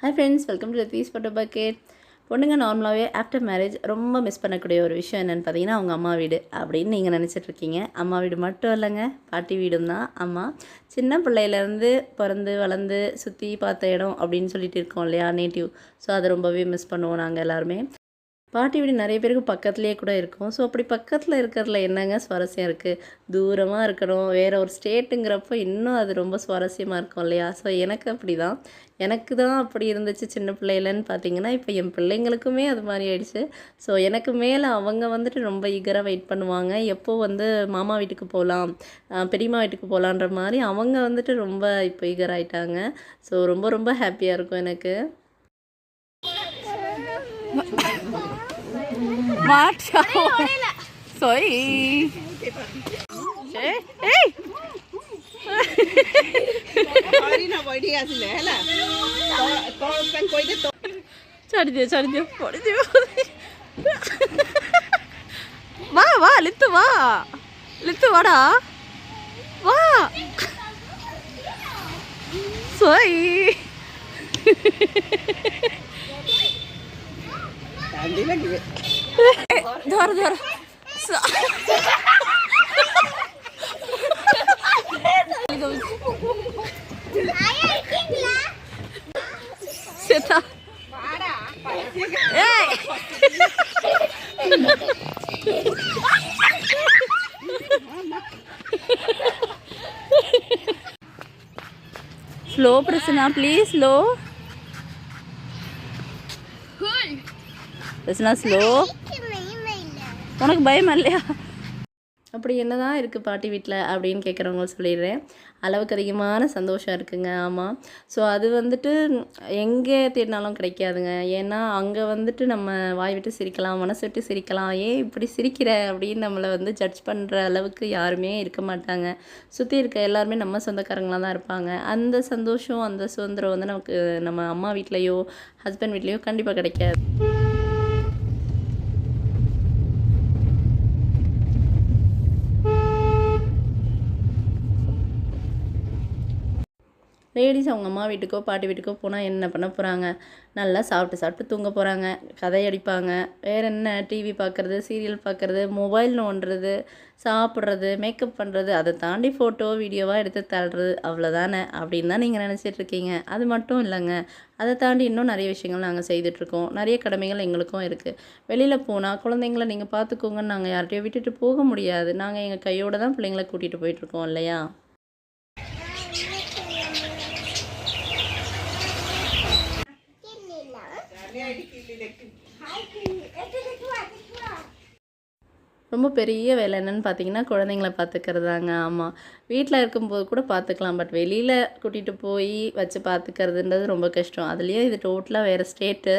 Hi friends welcome to ரத்வீஸ் பட்டோ பக்கெட் பொண்ணுங்க நார்மலாகவே ஆஃப்டர் மேரேஜ் ரொம்ப மிஸ் பண்ணக்கூடிய ஒரு விஷயம் என்னென்னு பார்த்தீங்கன்னா அவங்க அம்மா வீடு அப்படின்னு நீங்கள் நினச்சிட்டு இருக்கீங்க. அம்மா வீடு மட்டும் இல்லைங்க பாட்டி வீடும் தான். அம்மா சின்ன பிள்ளையிலேருந்து பிறந்து வளர்ந்து சுற்றி பார்த்த இடம் அப்படின்னு சொல்லிட்டு இருக்கோம் இல்லையா நேட்டிவ் ஸோ அதை ரொம்பவே மிஸ் பண்ணுவோம் நாங்கள் எல்லாருமே. பாட்டி வீடு நிறைய பேருக்கு பக்கத்துலேயே கூட இருக்கும். ஸோ அப்படி பக்கத்தில் இருக்கிறதுல என்னங்க சுவாரஸ்யம் இருக்குது தூரமாக இருக்கணும். வேறு ஒரு ஸ்டேட்டுங்கிறப்போ இன்னும் அது ரொம்ப சுவாரஸ்யமாக இருக்கும் இல்லையா? ஸோ எனக்கு அப்படி தான் எனக்கு தான் அப்படி இருந்துச்சு சின்ன பிள்ளையிலன்னு பார்த்தீங்கன்னா இப்போ என் பிள்ளைங்களுக்குமே அது மாதிரி ஆயிடுச்சு. ஸோ எனக்கு மேலே அவங்க வந்துட்டு ரொம்ப ஈகராக வெயிட் பண்ணுவாங்க. எப்போ வந்து மாமா வீட்டுக்கு போகலாம் பெரியம்மா வீட்டுக்கு போகலான்ற மாதிரி அவங்க வந்துட்டு ரொம்ப இப்போ ஈகராகிட்டாங்க ஸோ ரொம்ப ரொம்ப ஹாப்பியாக இருக்கும் எனக்கு. மாட்டாவோ சொய் এই ছাড়ি দিও ছাড়ি দিও পরে দিও வா வா லித்து வா லித்து வாடா வா சொய் ঠান্ডি লাগবে Eh, dor, dor. Seta. Slow, Prasanna, please, slow. Prasanna, slow. உனக்கு பயமா இல்லையா? அப்படி என்னதான் இருக்குது பாட்டி வீட்டில் அப்படின்னு கேட்குறவங்க சொல்லிடுறேன். அளவுக்கு அதிகமான சந்தோஷம் இருக்குங்க. ஆமாம் ஸோ அது வந்துட்டு எங்கே தேடினாலும் கிடைக்காதுங்க. ஏன்னா அங்கே வந்துட்டு நம்ம வாய் விட்டு சிரிக்கலாம் மனசு விட்டு சிரிக்கலாம். ஏன் இப்படி சிரிக்கிற அப்படின்னு நம்மளை வந்து ஜட்ஜ் பண்ணுற அளவுக்கு யாருமே இருக்க மாட்டாங்க. சுற்றி இருக்க எல்லாருமே நம்ம சொந்தக்காரங்களாக தான் இருப்பாங்க. அந்த சந்தோஷம் அந்த சுதந்திரம் வந்து நமக்கு நம்ம அம்மா வீட்லேயோ ஹஸ்பண்ட் வீட்லேயோ கண்டிப்பாக கிடைக்காது. லேடிஸ் அவங்க அம்மா வீட்டுக்கோ பாட்டி வீட்டுக்கோ போனால் என்ன பண்ண போகிறாங்க நல்லா சாப்பிட்டு சாப்பிட்டு தூங்க போகிறாங்க கதை அடிப்பாங்க. வேறு என்ன? டிவி பார்க்குறது சீரியல் பார்க்குறது மொபைல் நோண்டுறது சாப்பிட்றது மேக்கப் பண்ணுறது அதை தாண்டி ஃபோட்டோ வீடியோவாக எடுத்து தள்ளுறது அவ்வளோதானே அப்படின்னு தான் நீங்கள் நினச்சிட்டு இருக்கீங்க. அது மட்டும் இல்லைங்க. அதை தாண்டி இன்னும் நிறைய விஷயங்கள் நாங்கள் செய்துட்ருக்கோம் நிறைய கடமைகள் எங்களுக்கும் இருக்குது வெளியில் போனால் குழந்தைங்கள நீங்கள் பார்த்துக்கோங்கன்னு நாங்கள் யார்கிட்டையோ விட்டுட்டு போக முடியாது. நாங்கள் எங்கள் கையோடு தான் பிள்ளைங்கள கூட்டிகிட்டு போயிட்டுருக்கோம் இல்லையா? ரொம்ப பெரிய வேலை என்னன்னு பார்த்தீங்கன்னா குழந்தைங்கள பார்த்துக்கிறதாங்க ஆமாம் வீட்டில் இருக்கும்போது கூட பார்த்துக்கலாம் பட் வெளியில் கூட்டிகிட்டு போய் வச்சு பார்த்துக்கிறதுன்றது ரொம்ப கஷ்டம். அதுலேயே இது டோட்டலாக வேறு ஸ்டேட்டு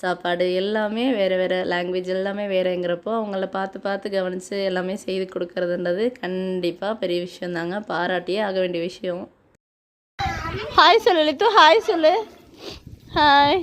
சாப்பாடு எல்லாமே வேறு வேறு லாங்குவேஜ் எல்லாமே வேறுங்கிறப்போ அவங்கள பார்த்து பார்த்து கவனித்து எல்லாமே செய்து கொடுக்கறதுன்றது கண்டிப்பாக பெரிய விஷயந்தாங்க. பாராட்டியே ஆக வேண்டிய விஷயம். ஹாய் சொல்லு லித்து. ஹாய் சொல்லு. ஹாய்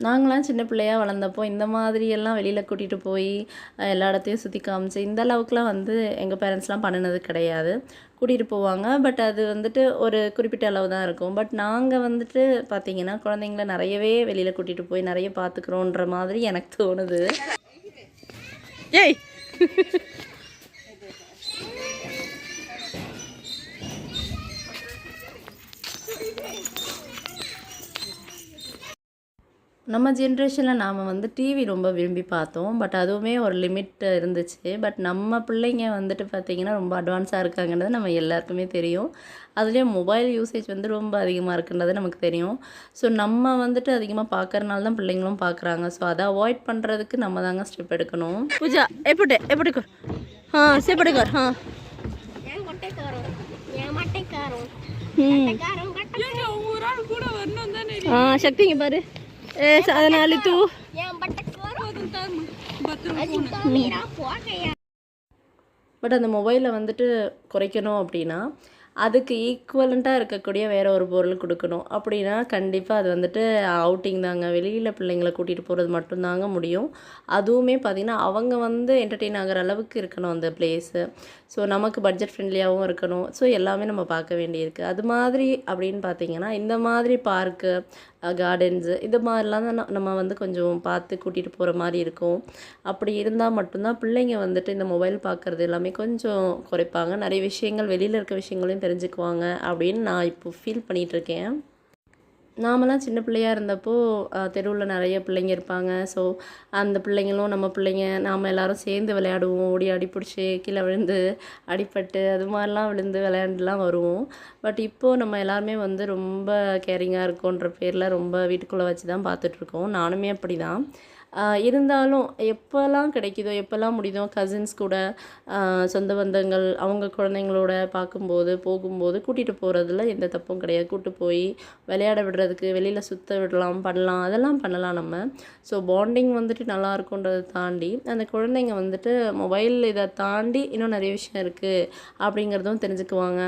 நாங்களாம் சின்ன பிள்ளையா வளர்ந்தப்போ இந்த மாதிரியெல்லாம் வெளியில் கூட்டிகிட்டு போய் எல்லா இடத்தையும் சுற்றி காமிச்சு இந்த அளவுக்குலாம் வந்து எங்கள் பேரண்ட்ஸ்லாம் பண்ணினது கிடையாது. கூட்டிகிட்டு போவாங்க. பட் அது வந்துட்டு ஒரு குறிப்பிட்ட அளவு தான் இருக்கும். பட் நாங்கள் வந்துட்டு பார்த்திங்கன்னா குழந்தைங்கள நிறையவே வெளியில் கூட்டிகிட்டு போய் நிறைய பார்த்துக்குறோன்ற மாதிரி எனக்கு தோணுது. ஏய்! நம்ம ஜென்ரேஷனில் நாம் வந்து டிவி ரொம்ப விரும்பி பார்த்தோம். பட் அதுவுமே ஒரு லிமிட் இருந்துச்சு. பட் நம்ம பிள்ளைங்க வந்துட்டு பார்த்திங்கன்னா ரொம்ப அட்வான்ஸாக இருக்காங்கன்றது நம்ம எல்லாருக்குமே தெரியும். அதுலேயும் மொபைல் யூசேஜ் வந்து ரொம்ப அதிகமாக இருக்குன்றது நமக்கு தெரியும். ஸோ நம்ம வந்துட்டு அதிகமாக பார்க்கறனால தான் பிள்ளைங்களும் பார்க்குறாங்க. ஸோ அதை அவாய்ட் பண்ணுறதுக்கு நம்ம தாங்க ஸ்டெப் எடுக்கணும். பூஜா எப்படி எப்படி ஆ செப்படி கார் ஆ சக்திங்க பாரு. சாதனாலி தூ பட் அந்த மொபைலை வந்துட்டு குறைக்கணும் அப்படின்னா அதுக்கு ஈக்குவலண்ட்டாக இருக்கக்கூடிய வேறு ஒரு பொருள் கொடுக்கணும். அப்படின்னா கண்டிப்பாக அது வந்துட்டு அவுட்டிங் தாங்க. வெளியில் பிள்ளைங்களை கூட்டிகிட்டு போகிறது மட்டும்தாங்க முடியும். அதுவுமே பார்த்திங்கன்னா அவங்க வந்து என்டர்டெயின் ஆகிற அளவுக்கு இருக்கணும் அந்த பிளேஸு ஸோ நமக்கு பட்ஜெட் ஃப்ரெண்ட்லியாகவும் இருக்கணும். ஸோ எல்லாமே நம்ம பார்க்க வேண்டியிருக்கு. அது மாதிரி அப்படின்னு பார்த்தீங்கன்னா இந்த மாதிரி பார்க்கு கார்டன்ஸு இது மாதிரிலாம் தான் நம்ம வந்து கொஞ்சம் பார்த்து கூட்டிகிட்டு போகிற மாதிரி இருக்கும். அப்படி இருந்தால் மட்டும்தான் பிள்ளைங்க வந்துட்டு இந்த மொபைல் பார்க்குறது எல்லாமே கொஞ்சம் குறைப்பாங்க. நிறைய விஷயங்கள் வெளியில் இருக்க விஷயங்களையும் தெரிஞ்சுக்குவாங்க அப்படின்னு நான் இப்போ ஃபீல் பண்ணிகிட்ருக்கேன் நாமெல்லாம் சின்ன பிள்ளையாக இருந்தப்போ தெருவில் நிறைய பிள்ளைங்க இருப்பாங்க. ஸோ அந்த பிள்ளைங்களும் நம்ம பிள்ளைங்க நாம் எல்லோரும் சேர்ந்து விளையாடுவோம். ஓடி அடி பிடிச்சி கீழே விழுந்து அடிப்பட்டு அது மாதிரிலாம் விழுந்து விளையாண்டுலாம் வருவோம். பட் இப்போது நம்ம எல்லாருமே வந்து ரொம்ப கேரிங்காக இருக்கோன்ற பேரில் ரொம்ப வீட்டுக்குள்ளே வச்சு தான் பார்த்துட்ருக்கோம் நானுமே அப்படி தான் இருந்தாலும் எப்போல்லாம் கிடைக்குதோ எப்போல்லாம் முடியுதோ கசின்ஸ் கூட சொந்த பந்தங்கள் அவங்க குழந்தைங்களோட பார்க்கும்போது போகும்போது கூட்டிகிட்டு போகிறதுல எந்த தப்பும் கிடையாது. கூட்டு போய் விளையாட விடுறதுக்கு வெளியில் சுற்ற விடலாம் பண்ணலாம் அதெல்லாம் பண்ணலாம் நம்ம. ஸோ பாண்டிங் வந்துட்டு நல்லா இருக்குன்றதை தாண்டி அந்த குழந்தைங்க வந்துட்டு மொபைல் இதை தாண்டி இன்னும் நிறைய விஷயம் இருக்குது அப்படிங்கிறதும் தெரிஞ்சுக்குவாங்க.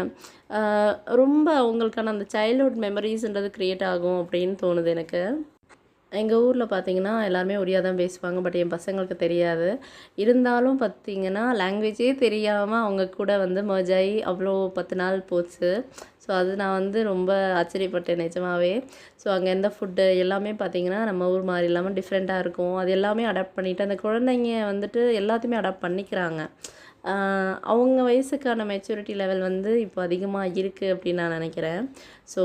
ரொம்ப அவங்களுக்கான அந்த சைல்ட்ஹுட் மெமரிஸ்ன்றது க்ரியேட் ஆகும் அப்படின்னு தோணுது எனக்கு. எங்கள் ஊரில் பார்த்தீங்கன்னா எல்லாருமே ஒடியாக தான் பேசுவாங்க பட் என் பசங்களுக்கு தெரியாது. இருந்தாலும் பார்த்தீங்கன்னா லாங்குவேஜே தெரியாமல் அவங்க கூட வந்து merge ஆகி அவ்வளோ பத்து நாள் போச்சு. ஸோ அது நான் வந்து ரொம்ப ஆச்சரியப்பட்டேன் நிஜமாவே. ஸோ அங்கே இருந்த ஃபுட்டு எல்லாமே பார்த்திங்கன்னா நம்ம ஊர் மாதிரி இல்லாமல் டிஃப்ரெண்ட்டாக இருக்கும். அது எல்லாமே அடாப்ட் பண்ணிவிட்டு அந்த குழந்தைங்க வந்துட்டு எல்லாத்தையுமே அடாப்ட் பண்ணிக்கிறாங்க. அவங்க வயசுக்கான மெச்சூரிட்டி லெவல் வந்து இப்போ அதிகமாக இருக்குது அப்படின்னு நான் நினைக்கிறேன். ஸோ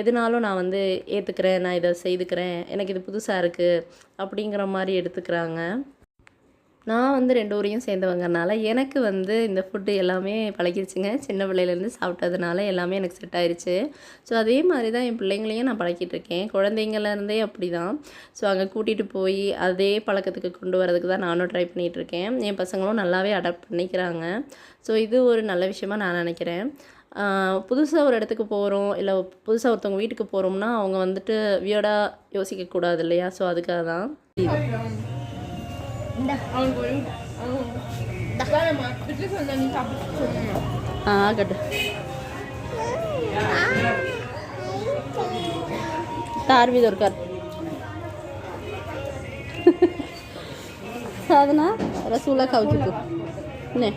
எதுனாலும் நான் வந்து ஏற்றுக்கிறேன் நான் இதை செய்துக்கிறேன் எனக்கு இது புதுசாக இருக்குது அப்படிங்கிற மாதிரி எடுத்துக்கிறாங்க. நான் வந்து ரெண்டு ஊரையும் சேர்ந்தவங்கனால எனக்கு வந்து இந்த ஃபுட்டு எல்லாமே பழகிருச்சுங்க. சின்ன பிள்ளையிலேருந்து சாப்பிட்டதுனால எல்லாமே எனக்கு செட் ஆயிடுச்சு ஸோ அதே மாதிரி தான் என் பிள்ளைங்களையும் நான் பழக்கிட்டு இருக்கேன். குழந்தைங்கள்லேருந்தே அப்படி தான் ஸோ அங்கே கூட்டிகிட்டு போய் அதே பழக்கத்துக்கு கொண்டு வரதுக்கு தான் நானும் ட்ரை பண்ணிகிட்டு இருக்கேன். என் பசங்களும் நல்லாவே அடாப்ட் பண்ணிக்கிறாங்க. ஸோ இது ஒரு நல்ல விஷயமாக நான் நினைக்கிறேன். புதுசாக ஒரு இடத்துக்கு போகிறோம் இல்லை புதுசாக ஒருத்தவங்க வீட்டுக்கு போகிறோம்னா அவங்க வந்துட்டு வியர்டாக யோசிக்கக்கூடாது இல்லையா? ஸோ அதுக்காக தான் Ah, Sadana, rasulah kau cukup, nih,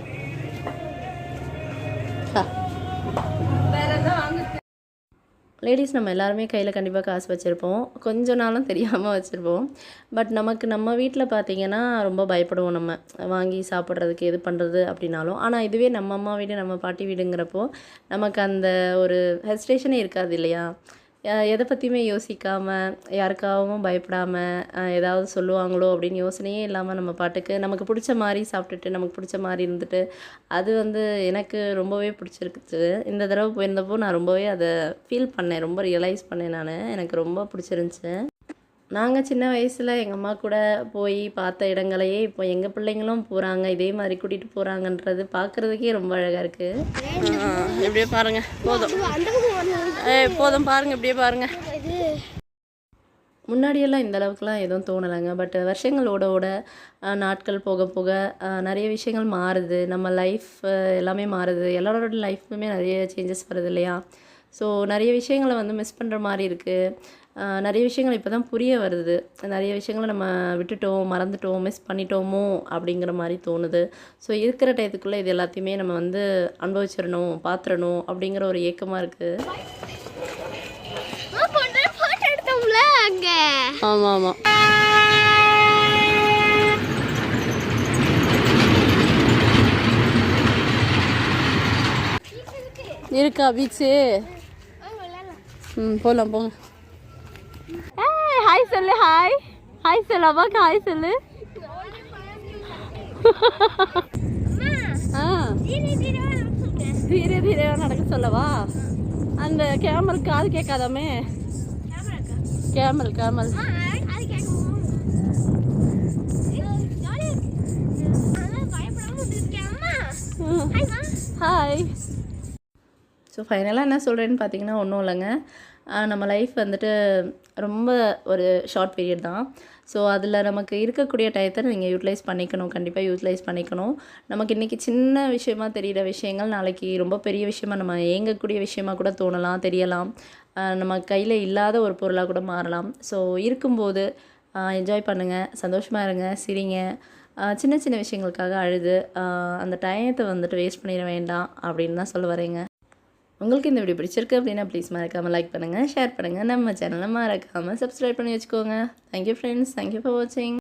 hah. Ladies நம்ம எல்லாருமே கையில் கண்டிப்பாக காசு வச்சுருப்போம். கொஞ்ச நாளும் தெரியாமல் வச்சுருப்போம். பட் நமக்கு நம்ம வீட்டில் பார்த்தீங்கன்னா ரொம்ப பயப்படுவோம் நம்ம. வாங்கி சாப்பிட்றதுக்கு எது பண்ணுறது அப்படின்னாலும். ஆனால் இதுவே நம்ம அம்மா வீடு நம்ம பாட்டி வீடுங்கிறப்போ நமக்கு அந்த ஒரு ஹெசிடேஷனே இருக்காது இல்லையா? எதை பற்றியுமே யோசிக்காமல் யாருக்காகவும் பயப்படாமல் ஏதாவது சொல்லுவாங்களோ அப்படின்னு யோசனையே இல்லாமல் நம்ம பாட்டுக்கு நமக்கு பிடிச்ச மாதிரி சாப்பிட்டுட்டு நமக்கு பிடிச்ச மாதிரி இருந்துட்டு அது வந்து எனக்கு ரொம்பவே பிடிச்சிருக்குது. இந்த தடவை போயிருந்தப்போ நான் ரொம்பவே அதை ஃபீல் பண்ணேன் ரொம்ப ரியலைஸ் பண்ணேன் நான். எனக்கு ரொம்ப பிடிச்சிருந்துச்சு. நாங்கள் சின்ன வயசில் எங்கள் அம்மா கூட போய் பார்த்த இடங்களையே இப்போ எங்கள் பிள்ளைங்களும் போகிறாங்க இதே மாதிரி கூட்டிகிட்டு போகிறாங்கன்றது பார்க்குறதுக்கே ரொம்ப அழகாக இருக்குது எப்படியே பாருங்கள் போதும். போதும் பாருங்கள் இப்படியே பாருங்கள் முன்னாடியெல்லாம் இந்த அளவுக்குலாம் எதுவும் தோணலைங்க. பட் வருஷங்களோட ஓட நாட்கள் போக போக நிறைய விஷயங்கள் மாறுது. நம்ம லைஃப் எல்லாமே மாறுது. எல்லாரோட லைஃப்புமே நிறைய சேஞ்சஸ் வருது இல்லையா? ஸோ நிறைய விஷயங்களை வந்து மிஸ் பண்ணுற மாதிரி இருக்குது நிறைய விஷயங்கள் இப்போ தான் புரிய வருது. நிறைய விஷயங்களை நம்ம விட்டுட்டோம் மறந்துட்டோம் மிஸ் பண்ணிட்டோமோ அப்படிங்கிற மாதிரி தோணுது. ஸோ இருக்கிற டயத்துக்குள்ளே இது எல்லாத்தையுமே நம்ம வந்து அனுபவிச்சிடணும் பார்த்துடணும் அப்படிங்கிற ஒரு ஏக்கமாக இருக்குது போட்டோ எடுத்தோம்ல அங்க. ஆமாம் ஆமாம் இருக்கா பீச்சு ம் போகலாம் போங்க சொல்லு ஹாய் ஹாய் சொல்லு அப்பாக்கு ஹாய் சொல்லு. ஆ. தீரே தீரே நடக்க சொல்லவா? அந்த கேமல் காது கேட்காதாமே? கேமல் கேமல் ஹாய் ஸோ ஃபைனலாக என்ன சொல்கிறேன்னு பார்த்தீங்கன்னா ஒன்றும் இல்லைங்க. நம்ம லைஃப் வந்துட்டு ரொம்ப ஒரு ஷார்ட் பீரியட் தான். ஸோ அதில் நமக்கு இருக்கக்கூடிய டயத்தை நீங்கள் யூட்டிலைஸ் பண்ணிக்கணும். கண்டிப்பாக யூட்டிலைஸ் பண்ணிக்கணும். நமக்கு இன்றைக்கி சின்ன விஷயமா தெரிகிற விஷயங்கள் நாளைக்கு ரொம்ப பெரிய விஷயமா நம்ம ஏங்கக்கூடிய விஷயமா கூட தோணலாம் தெரியலாம். நம்ம கையில் இல்லாத ஒரு பொருளாக கூட மாறலாம். ஸோ இருக்கும்போது என்ஜாய் பண்ணுங்கள் சந்தோஷமாக இருங்க. சிரிங்க. சின்ன சின்ன விஷயங்களுக்காக அழுது அந்த டயத்தை வந்துட்டு வேஸ்ட் பண்ணிட வேண்டாம் அப்படின்னு தான் சொல்ல வரேங்க. உங்களுக்கு இந்த வீடியோ பிடிச்சிருக்கு அப்படின்னா ப்ளீஸ் மறக்காமல் லைக் பண்ணுங்கள் ஷேர் பண்ணுங்கள் நம்ம சேனலை மறக்காமல் சப்ஸ்கிரைப் பண்ணி வச்சுக்கோங்க. தேங்க்யூ ஃப்ரெண்ட்ஸ் தேங்க்யூ ஃபார் வாட்சிங்